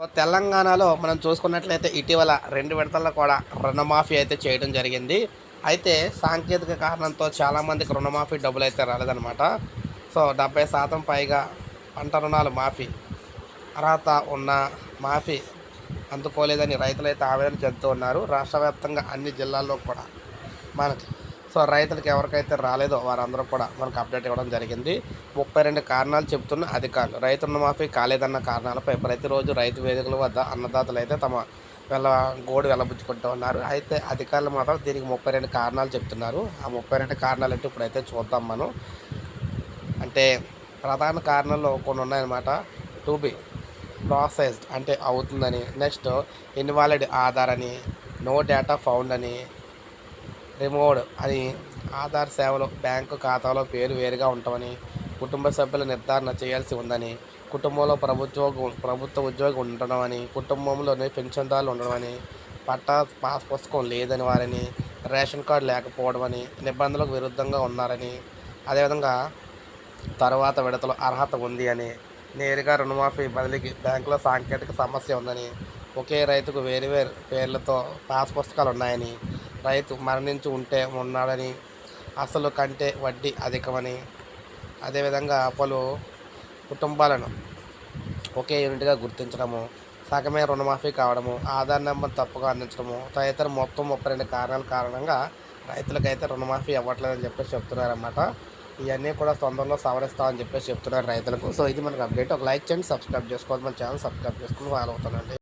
తెలంగాణలో మనం చూసుకున్నట్లయితే ఇటీవల రెండు విడతల్లో కూడా రుణమాఫీ అయితే చేయడం జరిగింది. అయితే సాంకేతిక కారణంతో చాలామందికి రుణమాఫీ డబ్బులు అయితే రాలేదన్నమాట. సో డెబ్బై శాతం పైగా పంట రుణాలు మాఫీ అర్హత ఉన్న మాఫీ అందుకోలేదని రైతులైతే ఆవేదన చెందుతూ ఉన్నారు. రాష్ట్ర వ్యాప్తంగా అన్ని జిల్లాల్లో కూడా మనకి సో రైతులకు ఎవరికైతే రాలేదో వారందరూ కూడా మనకు అప్డేట్ ఇవ్వడం జరిగింది. ముప్పై రెండు కారణాలు చెబుతున్న అధికారులు రైతు రుణమాఫీ కాలేదన్న కారణాలపై ప్రతిరోజు రైతు వేదికల వద్ద అన్నదాతలు అయితే తమ వెళ్ళ గోడు వెళ్ళబుచ్చుకుంటూ ఉన్నారు. అయితే అధికారులు మాత్రం దీనికి ముప్పై రెండు కారణాలు చెప్తున్నారు ఆ ముప్పై రెండు కారణాలు అంటే ఇప్పుడైతే చూద్దాం మనం. అంటే ప్రధాన కారణాల్లో కొన్ని ఉన్నాయన్నమాట. టు బి ప్రాసెస్డ్ అంటే అవుతుందని నెక్స్ట్ ఇన్వాలిడ్ ఆధార్ అని నో డేటా ఫౌండ్ అని రిమోడ్ అని ఆధార్ సేవలు బ్యాంకు ఖాతాలో పేరు వేరుగా ఉండమని కుటుంబ సభ్యుల నిర్ధారణ చేయాల్సి ఉందని కుటుంబంలో ప్రభుత్వ ప్రభుత్వ ఉద్యోగి ఉండడం అని కుటుంబంలోనే పెన్షన్దారులు ఉండడం అని పట్టా పాస్ పుస్తకం లేదని వారిని రేషన్ కార్డు లేకపోవడం అని నిబంధనలకు విరుద్ధంగా ఉన్నారని అదేవిధంగా తర్వాత విడతలో అర్హత ఉంది అని నేరుగా రుణమాఫీ బదిలీకి బ్యాంకులో సాంకేతిక సమస్య ఉందని ఒకే రైతుకు వేరు వేరు పేర్లతో పాస్ పుస్తకాలు ఉన్నాయని రైతు మరణించి ఉంటే ఉన్నాడని అసలు కంటే వడ్డీ అధికమని. అదేవిధంగా పలు కుటుంబాలను ఒకే యూనిట్గా గుర్తించడము సగమే రుణమాఫీ కావడము ఆధార్ నెంబర్ తప్పుగా అందించడము తదితర మొత్తం ముప్పై రెండు కారణాల కారణంగా రైతులకైతే రుణమాఫీ అవ్వట్లేదని చెప్పేసి చెప్తున్నారన్నమాట. ఇవన్నీ కూడా తొందరలో సవరిస్తామని చెప్పేసి చెప్తున్నారు రైతులకు. సో ఇది మనకు అప్డేట్. ఒక లైక్ చేయండి సబ్స్క్రైబ్ చేసుకోవాలి మన ఛానల్ సబ్స్క్రైబ్ చేసుకుని ఫాలో అవుతానండి.